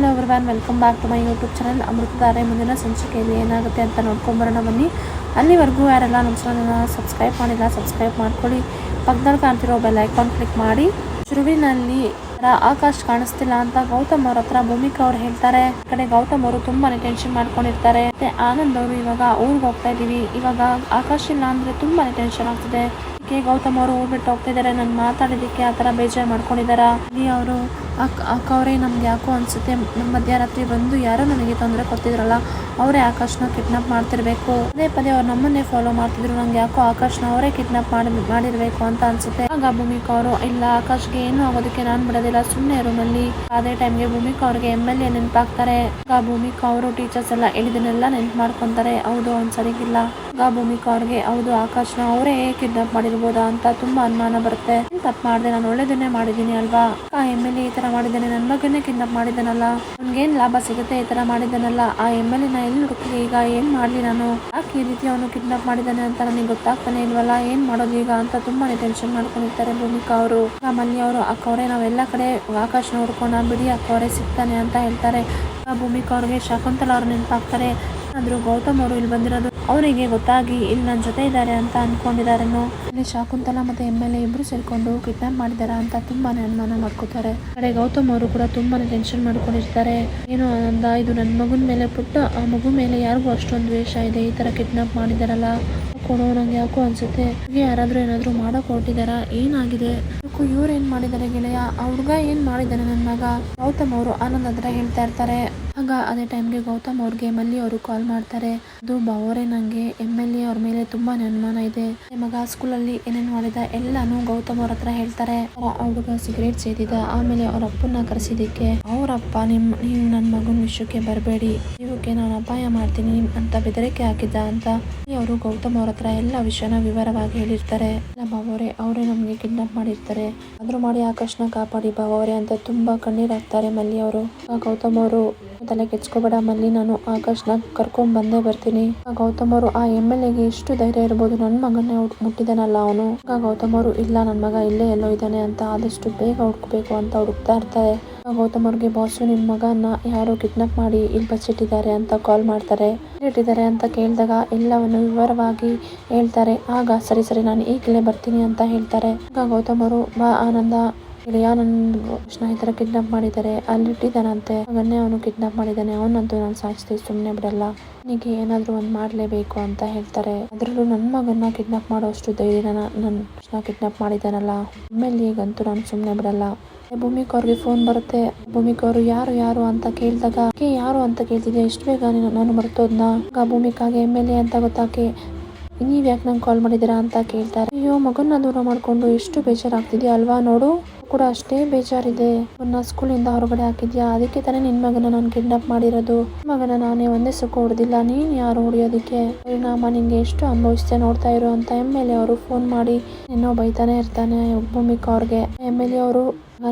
Hello everyone welcome back to my YouTube channel Amruthadhaare ಮುಂದಿನ ಸಂಚಿಕೆಯಲ್ಲಿ ಏನಾಗುತ್ತೆ ಅಂತ ನೋಡ್ಕೊಂಬರೋಣ ಬನ್ನಿ. ಅಲ್ಲಿವರೆಗೂ ಯಾರೆಲ್ಲ ನಮ್ಮ ಚಾನಲ್ನ ಸಬ್ಸ್ಕ್ರೈಬ್ ಮಾಡಿಲ್ಲ ಸಬ್ಸ್ಕ್ರೈಬ್ ಮಾಡ್ಕೊಳ್ಳಿ. ಪಕ್ಕದಲ್ಲಿ ಕಾಣ್ತಿರೋ ಬೆಲ್ ಐಕಾನ್ ಕ್ಲಿಕ್ ಮಾಡಿ. ಶುರುವಿನಲ್ಲಿ ಆಕಾಶ್ ಕಾಣಿಸ್ತಿಲ್ಲ ಅಂತ ಗೌತಮ್ ಅವ್ರ ಹತ್ರ ಭೂಮಿಕಾ ಅವ್ರು ಹೇಳ್ತಾರೆ. ಕಡೆ ಗೌತಮ್ ಅವರು ತುಂಬಾನೇ ಟೆನ್ಷನ್ ಮಾಡ್ಕೊಂಡಿರ್ತಾರೆ. ಮತ್ತೆ ಆನಂದ್ ಅವರು ಇವಾಗ ಊರಿಗೆ ಹೋಗ್ತಾ ಇದೀವಿ ಇವಾಗ ಆಕಾಶ್ ಇಲ್ಲ ಅಂದ್ರೆ ತುಂಬಾನೇ ಟೆನ್ಷನ್ ಆಗ್ತಿದೆ. ಗೌತಮ್ ಅವರು ಊರ್ ಬಿಟ್ಟು ಹೋಗ್ತಾ ಇದಾರೆ. ನಾನು ಮಾತಾಡಿದ್ದಕ್ಕೆ ಆತರ ಬೇಜಾರು ಮಾಡ್ಕೊಂಡಿದಾರ? ಇಲ್ಲಿ ಅವರು ಅಕ್ಕ ಅಕ್ಕ ಅವರೇ ನಮ್ಗೆ ಯಾಕೋ ಅನ್ಸುತ್ತೆ ನಮ್ಮ ಮಧ್ಯರಾತ್ರಿ ಬಂದು ಯಾರೋ ನನಗೆ ತೊಂದರೆ ಕೊಡ್ತಿದ್ರಲ್ಲ, ಅವರೇ ಆಕಾಶ್ನ ಕಿಡ್ನಾಪ್ ಮಾಡ್ತಿರ್ಬೇಕು. ಪದೇ ಪದೇ ಅವ್ರು ನಮ್ಮನ್ನೇ ಫಾಲೋ ಮಾಡ್ತಿದ್ರು, ನಂಗೆ ಯಾಕೋ ಆಕಾಶ್ನ ಅವರೇ ಕಿಡ್ನಾಪ್ ಮಾಡಿ, ಮಾಡಿರ್ಬೇಕು ಅಂತ ಅನ್ಸುತ್ತೆ. ಆಗ ಭೂಮಿಕಾ ಅವರು, ಇಲ್ಲ ಆಕಾಶ್ಗೆ ಏನು ಆಗೋದಕ್ಕೆ ನಾನು ಬಿಡೋದಿಲ್ಲ ಸುಮ್ಮನೆ ರೂಮಲ್ಲಿ ಅದೇ ಟೈಮ್ಗೆ ಭೂಮಿಕಾ ಅವ್ರಿಗೆ ಎಂ ಎಲ್ ಎ ನೆನಪಾಗ್ತಾರೆ. ಆಗ ಭೂಮಿಕಾ ಅವರು ಟೀಚರ್ಸ್ ಎಲ್ಲ ಹೇಳಿದನ್ನೆಲ್ಲ ನೆನ್ಪು ಮಾಡ್ಕೊಂತಾರೆ. ಹೌದು ಅವ್ನು ಸರಿಗಿಲ್ಲ ಆಗ ಭೂಮಿಕಾ ಅವ್ರಿಗೆ ಹೌದು, ಆಕಾಶ್ನ ಅವರೇ ಕಿಡ್ನಾಪ್ ಮಾಡಿರ್ಬೋದಾ ಅಂತ ತುಂಬಾ ಅನುಮಾನ ಬರುತ್ತೆ. ತಪ್ಪು ಮಾಡಿದೆ, ನಾನು ಒಳ್ಳೇದನ್ನೇ ಮಾಡಿದ್ದೀನಿ ಅಲ್ವಾ? ಆ ಎಂ ಎಲ್ ಎ ಈ ತರ ಮಾಡಿದ್ದಾನೆ ನನ್ನ ಮಗನೇ ಕಿಡ್ನಾಪ್ ಮಾಡಿದ್ದಾನಲ್ಲ? ನನ್ಗೇನ್ ಲಾಭ ಸಿಗುತ್ತೆ ಈ ತರ ಮಾಡಿದ್ದಾನಲ್ಲ? ಆ ಎಂ ಎಲ್ ಎ ನಾ ಎಲ್ಲಿ ಈಗ? ಏನ್ ಮಾಡ್ಲಿ ನಾನು? ಯಾಕೆ ಈ ರೀತಿ ಅವನು ಕಿಡ್ನಾಪ್ ಮಾಡಿದ್ದಾನೆ ಅಂತ ನನಗೆ ಗೊತ್ತಾಗ್ತಾನೆ ಇಲ್ವಲ್ಲ? ಏನ್ ಮಾಡೋದು ಈಗ ಅಂತ ತುಂಬಾನೇ ಟೆನ್ಷನ್ ಮಾಡ್ಕೊಂಡಿರ್ತಾರೆ ಭೂಮಿಕಾ ಅವರು. ಮಲ್ಲಿ ಅವರು ಅಕ್ಕವರೇ ನಾವೆಲ್ಲ ಕಡೆ ಆಕಾಶ್ನ ಹುಡ್ಕೊಂಡ ಬಿಡಿ ಅಕ್ಕವರೇ ಸಿಗ್ತಾನೆ ಅಂತ ಹೇಳ್ತಾರೆ. ಭೂಮಿಕಾ ಅವ್ರಿಗೆ ಶಕುಂತಲ ಅವ್ರು ನೆನಪಾಗ್ತಾರೆ. ಆದ್ರೂ ಗೌತಮ್ ಅವರು ಇಲ್ಲಿ ಬಂದಿರೋದು ಅವರಿಗೆ ಗೊತ್ತಾಗಿ ಇಲ್ಲಿ ನನ್ನ ಜೊತೆ ಇದ್ದಾರೆ ಅಂತ ಅನ್ಕೊಂಡಿದಾರೇನೋ ಅಲ್ಲಿ ಶಾಕುಂತಲ ಮತ್ತೆ ಎಂ ಎಲ್ ಎ ಇಬ್ರು ಸೇರ್ಕೊಂಡು ಕಿಡ್ನಾಪ್ ಮಾಡಿದಾರ ಅಂತ ತುಂಬಾನೇ ಅನುಮಾನ ಮಾಡ್ಕೋತಾರೆ. ಕಡೆ ಗೌತಮ್ ಅವರು ಕೂಡ ತುಂಬಾನೇ ಟೆನ್ಷನ್ ಮಾಡ್ಕೊಂಡಿರ್ತಾರೆ. ಏನು ಅಂದ, ಇದು ನನ್ನ ಮಗನ ಮೇಲೆ ಪುಟ್ಟ, ಆ ಮಗು ಮೇಲೆ ಯಾರಿಗೂ ಅಷ್ಟೊಂದು ವೇಷ ಇದೆ, ಈ ತರ ಕಿಡ್ನಾಪ್ ಮಾಡಿದಾರಲ್ಲ. ಕೊಡೋ ನಂಗೆ ಯಾಕೋ ಅನ್ಸುತ್ತೆ. ಯಾರಾದ್ರೂ ಏನಾದ್ರೂ ಮಾಡಕ್ ಹೊರಟಿದಾರ? ಏನಾಗಿದೆ? ಯಾಕೋ ಇವ್ರು ಏನ್ ಮಾಡಿದ್ದಾರೆ ಗೆಳೆಯ? ಆ ಹುಡುಗ ಏನ್ ಮಾಡಿದ್ದಾರೆ ನನ್ನ ಮಗ? ಗೌತಮ್ ಅವರು ಆನಂದ್ ಹತ್ರ ಹೇಳ್ತಾ ಇರ್ತಾರೆ. ಆಗ ಅದೇ ಟೈಮ್ಗೆ ಗೌತಮ್ ಅವ್ರಿಗೆ ಮಲ್ಲಿ ಅವರು ಕಾಲ್ ಮಾಡ್ತಾರೆ. ಅದು ಅವರೇ ನಂಗೆ. ಎಂ ಎಲ್ ಎ ಅವ್ರ ಮೇಲೆ ತುಂಬಾನೇ ಅನುಮಾನ ಇದೆ. ಮಗ ಸ್ಕೂಲಲ್ಲಿ ಏನೇನ್ ಮಾಡಿದ ಎಲ್ಲಾನು ಗೌತಮ್ ಅವ್ರ ಹತ್ರ ಹೇಳ್ತಾರೆ. ಆ ಹುಡುಗ ಸಿಗರೇಟ್ ಸೇದಿದ. ಆಮೇಲೆ ಅವ್ರ ಅಪ್ಪನ್ನ ಕರೆಸಿದಕ್ಕೆ ಅವರಪ್ಪ ನಿಮ್ ನೀವು ನನ್ನ ಮಗನ ವಿಷಯಕ್ಕೆ ಬರಬೇಡಿ. ಇವಕ್ಕೆ ನಾನು ಅಪಾಯ ಮಾಡ್ತೀನಿ. ಅಂತ ಬೆದರಿಕೆ ಹಾಕಿದ್ದ ಅಂತ. ಅವರು ಗೌತಮ್ ಅವ್ರ ಹತ್ರ ಎಲ್ಲ ವಿಷಯನ ವಿವರವಾಗಿ ಹೇಳಿರ್ತಾರೆ. ನಮ್ಮ ಅವರೇ ನಮಗೆ ಕಿಡ್ನಾಪ್ ಮಾಡಿರ್ತಾರೆ. ಆದ್ರೂ ಮಾಡಿ ಆಕಾಶ್ನ ಕಾಪಾಡಿ ಬಾವವ್ರೆ ಅಂತ ತುಂಬಾ ಕಣ್ಣೀರಾಗ್ತಾರೆ ಮಲ್ಲಿ ಅವರು. ಆ ಗೌತಮ್ ಅವರು ತಲೆ ಕೆಚ್ಕೋಬೇಡ ಮಲ್ಲಿ, ನಾನು ಆಕಾಶ್ನ ಕರ್ಕೊಂಡ್ ಬಂದೇ ಬರ್ತೀನಿ. ಆ ಗೌತಮ್ ಅವರು, ಆ ಎಂ ಎಲ್ ಎಗೆ ಎಷ್ಟು ಧೈರ್ಯ ಇರ್ಬೋದು ನನ್ನ ಮಗನೇ ಮುಟ್ಟಿದಾನಲ್ಲ ಅವನು? ಆ ಗೌತಮ್ ಅವರು, ಇಲ್ಲ ನನ್ನ ಮಗ ಇಲ್ಲೇ ಎಲ್ಲೋ ಇದ್ದಾನೆ ಅಂತ ಆದಷ್ಟು ಬೇಗ ಹುಡ್ಕಬೇಕು ಅಂತ ಹುಡುಕ್ತಾ ಇರ್ತಾರೆ. ಗೌತಮ್ ಅವ್ರಿಗೆ ಬಾಸು ನಿಮ್ ಮಗನ ಯಾರೋ ಕಿಡ್ನಾಪ್ ಮಾಡಿ ಇಲ್ಲಿ ಬಚ್ಚಿಟ್ಟಿದ್ದಾರೆ ಅಂತ ಕಾಲ್ ಮಾಡ್ತಾರೆ. ಇಟ್ಟಿದ್ದಾರೆ ಅಂತ ಕೇಳಿದಾಗ ಎಲ್ಲವನ್ನು ವಿವರವಾಗಿ ಹೇಳ್ತಾರೆ. ಆಗ, ಸರಿ ಸರಿ, ನಾನು ಈಗಲೇ ಬರ್ತೀನಿ ಅಂತ ಹೇಳ್ತಾರೆ. ಆಗ ಗೌತಮ್ ಅವರು, ಬಾ ಆನಂದ ಗೆಳೆಯ ನನ್ನ ಸ್ನೇಹಿತರ ಕಿಡ್ನಾಪ್ ಮಾಡಿದ್ದಾರೆ. ಅಲ್ಲಿ ಇಟ್ಟಿದ್ದಾನಂತೆ. ಅವನ್ನೇ ಅವನು ಕಿಡ್ನಾಪ್ ಮಾಡಿದ್ದಾನೆ. ಅವನಂತೂ ನಾನು ಸಾಯಿಸ್ತೀವಿ ಸುಮ್ಮನೆ ಬಿಡಲ್ಲ. ನಿನಗೆ ಏನಾದರೂ ಒಂದು ಮಾಡಲೇಬೇಕು ಅಂತ ಹೇಳ್ತಾರೆ. ಅದರಲ್ಲೂ ನನ್ನ ಮಗನ್ನ ಕಿಡ್ನಾಪ್ ಮಾಡೋ ಅಷ್ಟು ಧೈರ್ಯ ನನ್ನ ಕಿಡ್ನಾಪ್ ಮಾಡಿದ್ದಾನಲ್ಲ. ಆಮೇಲೆ ಈಗಂತೂ ನಾನು ಸುಮ್ಮನೆ ಬಿಡಲ್ಲ. ಭೂಮಿಕ್ ಅವ್ರಿಗೆ ಫೋನ್ ಬರುತ್ತೆ. ಭೂಮಿಕ್ ಅವರು ಯಾರು ಯಾರು ಅಂತ ಕೇಳಿದಾಗ ಯಾರು ಅಂತ ಕೇಳ್ತಿದ್ದೆ ಎಷ್ಟು ಬೇಗ ನೀನು ಬರ್ತೋದ್ನ ಭೂಮಿಕಾಗೆ ಎಂ ಎಲ್ ಎ ಅಂತ ಗೊತ್ತಾಕೆ? ನೀವ್ ಯಾಕೆ ನಂಗೆ ಕಾಲ್ ಮಾಡಿದ್ದೀರಾ? ಅಂತ ಕೇಳ್ತಾರೆ. ಅಯ್ಯೋ, ಮಗನ್ನ ದೂರ ಮಾಡ್ಕೊಂಡು ಎಷ್ಟು ಬೇಜಾರಾಗ್ತಿದ್ಯಾ ಅಲ್ವಾ? ನೋಡು, ಕೂಡ ಅಷ್ಟೇ ಬೇಜಾರಿದೆ. ಅವನ್ನ ಸ್ಕೂಲಿಂದ ಹೊರಗಡೆ ಹಾಕಿದ್ಯಾ? ಅದಕ್ಕೆ ತಾನೇ ನಿನ್ ಮಗನ ನಾನು ಕಿಡ್ನಾಪ್ ಮಾಡಿರೋದು. ಮಗನ ನಾನೇ ಒಂದೇ ಸುಖ ಹೊಡೆದಿಲ್ಲ. ನೀನ್ ಯಾರು ಹೊಡಿಯೋದಕ್ಕೆ? ಪರಿಣಾಮ ನಿಂಗೆ ಎಷ್ಟು ಅನುಭವಿಸ್ತೆ ನೋಡ್ತಾ ಇರೋ ಅಂತ ಎಂ ಎಲ್ ಎ ಅವರು ಫೋನ್ ಮಾಡಿ ಏನೋ ಬೈತಾನೆ ಇರ್ತಾನೆ ಭೂಮಿಕಾ ಅವ್ರಿಗೆ. ಎಂ ಎಲ್ ಎ ಅವರು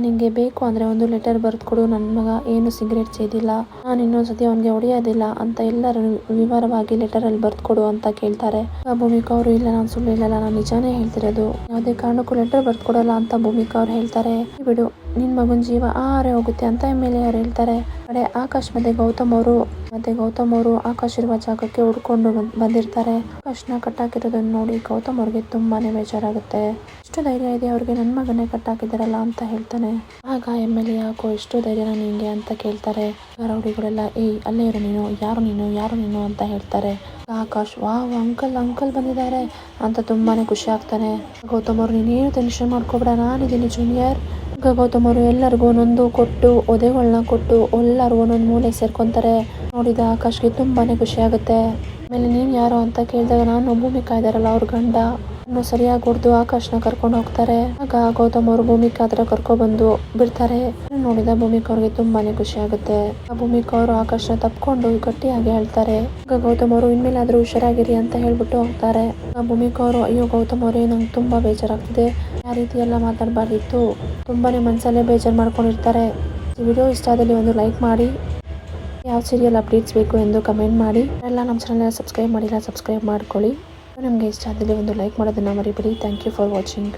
ನಿಂಗೆ ಬೇಕು ಅಂದ್ರೆ ಒಂದು ಲೆಟರ್ ಬರೆದು ಕೊಡು ನನ್ನ ಮಗ ಏನು ಸಿಗರೇಟ್ ಸೇದಿಲ್ಲ ನಾನು ಇನ್ನೊಂದ್ಸತಿ ಅವನಿಗೆ ಹೊಡೆಯೋದಿಲ್ಲ ಅಂತ ಎಲ್ಲರೂ ವಿವರವಾಗಿ ಲೆಟರ್ ಅಲ್ಲಿ ಬರೆದು ಕೊಡು ಅಂತ ಕೇಳ್ತಾರೆ. ಭೂಮಿಕಾ ಅವರು ಇಲ್ಲ, ನಾನು ಸುಳ್ಳು ಹೇಳಲ್ಲ. ನಾನು ನಿಜಾನೇ ಹೇಳ್ತಿರೋದು. ಯಾವುದೇ ಕಾರಣಕ್ಕೂ ಲೆಟರ್ ಬರೆದು ಕೊಡಲ್ಲ ಅಂತ ಭೂಮಿಕಾ ಅವ್ರು ಹೇಳ್ತಾರೆ. ಬಿಡು. ನಿನ್ ಮಗನ ಜೀವ ಆರೆ ಹೋಗುತ್ತೆ ಅಂತ ಎಂ ಎಲ್ ಎ ಅವ್ರು ಹೇಳ್ತಾರೆ. ಕಡೆ ಆಕಾಶ್ ಮತ್ತೆ ಗೌತಮ್ ಅವರು ಮತ್ತೆ ಗೌತಮ್ ಅವರು ಆಕಾಶ್ ಇರುವ ಜಾಗಕ್ಕೆ ಹುಡ್ಕೊಂಡು ಬಂದ್- ಬಂದಿರ್ತಾರೆ. ಆಕಾಶ್ನ ಕಟ್ಟಾಕಿರೋದನ್ನ ನೋಡಿ ಗೌತಮ್ ಅವ್ರಿಗೆ ತುಂಬಾನೇ ಬೇಜಾರಾಗುತ್ತೆ. ಎಷ್ಟು ಧೈರ್ಯ ಇದೆ ಅವ್ರಿಗೆ ನನ್ನ ಮಗನೇ ಕಟ್ಟಾಕಿದಾರಲ್ಲ ಅಂತ ಹೇಳ್ತಾನೆ. ಆಗ ಎಂ ಎಲ್ ಎ ಹಾಕೋ ಎಷ್ಟು ಧೈರ್ಯನ ನಿಂಗೆ ಅಂತ ಕೇಳ್ತಾರೆ. ರೌಡಿಗಳೆಲ್ಲ, ಏಯ್, ಅಲ್ಲೇ ಇರೋ ನೀನು, ಯಾರು ನೀನು ಯಾರು ನೀನು? ಅಂತ ಹೇಳ್ತಾರೆ. ಆಕಾಶ್, ವಾವ್, ಅಂಕಲ್ ಅಂಕಲ್ ಬಂದಿದ್ದಾರೆ ಅಂತ ತುಂಬಾನೇ ಖುಷಿ ಆಗ್ತಾನೆ. ಗೌತಮ್ ಅವ್ರು ನೀನೇನು ಟೆನ್ಷನ್ ಮಾಡ್ಕೋಬೇಡ, ನಾನಿದ್ದೀನಿ ಜೂನಿಯರ್. ಆಗ ಗೌತಮ್ ಅವರು ಎಲ್ಲರಿಗೂ ಒಂದೊಂದು ಕೊಟ್ಟು ಒದೆಗಳನ್ನ ಕೊಟ್ಟು ಎಲ್ಲರೂ ಒಂದೊಂದು ಮೂಲೆ ಸೇರ್ಕೊಂತಾರೆ. ನೋಡಿದ ಆಕಾಶ್ಗೆ ತುಂಬಾನೇ ಖುಷಿ ಆಗುತ್ತೆ. ಆಮೇಲೆ ನೀನ್ ಯಾರು ಅಂತ ಕೇಳಿದಾಗ ನಾನು ಭೂಮಿಕಾ ಇದಾರಲ್ಲ ಅವ್ರ ಗಂಡ. ಇನ್ನು ಸರಿಯಾಗಿ ಹೊಡೆದು ಆಕಾಶ್ನ ಕರ್ಕೊಂಡು ಹೋಗ್ತಾರೆ. ಆಗ ಗೌತಮ್ ಅವರು ಭೂಮಿಕಾ ಹತ್ರ ಕರ್ಕೊಂಡ್ ಬಂದು ಬಿಡ್ತಾರೆ ನೋಡಿದ ಭೂಮಿಕಾ ಅವ್ರಿಗೆ ತುಂಬಾನೇ ಖುಷಿ ಆಗುತ್ತೆ. ಆ ಭೂಮಿಕಾ ಅವರು ಆಕಾಶ್ನ ತಪ್ಕೊಂಡು ಗಟ್ಟಿಯಾಗಿ ಹೇಳ್ತಾರೆ. ಆಗ ಗೌತಮ್ ಅವರು ಇನ್ಮೇಲಾದ್ರೂ ಹುಷಾರಾಗಿರಿ ಅಂತ ಹೇಳ್ಬಿಟ್ಟು ಹೋಗ್ತಾರೆ. ಆ ಭೂಮಿಕಾ ಅವರು, ಅಯ್ಯೋ ಗೌತಮ್ ಅವರೇ ನಂಗೆ ತುಂಬಾ ಬೇಜಾರಾಗ್ತಿದೆ. ಆ ರೀತಿ ಎಲ್ಲ ಮಾತಾಡಬಾರ್ದಿತ್ತು. ತುಂಬಾನೇ ಮನಸ್ಸಲ್ಲೇ ಬೇಜಾರು ಮಾಡ್ಕೊಂಡಿರ್ತಾರೆ. ಈ ವಿಡಿಯೋ ಇಷ್ಟ ಆದಲ್ಲಿ ಒಂದು ಲೈಕ್ ಮಾಡಿ. ಯಾವ ಸೀರಿಯಲ್ ಅಪ್ಡೇಟ್ಸ್ ಬೇಕು ಎಂದು ಕಮೆಂಟ್ ಮಾಡಿ. ಎಲ್ಲ ನಮ್ಮ ಚಾನಲ್ನ ಸಬ್ಸ್ಕ್ರೈಬ್ ಮಾಡಿಲ್ಲ ಸಬ್ಸ್ಕ್ರೈಬ್ ಮಾಡ್ಕೊಳ್ಳಿ. ನಿಮಗೆ ಇಷ್ಟ ಆದಲ್ಲಿ ಒಂದು ಲೈಕ್ ಮಾಡೋದನ್ನು ಮರಿಬೇಡಿ. Thank you for watching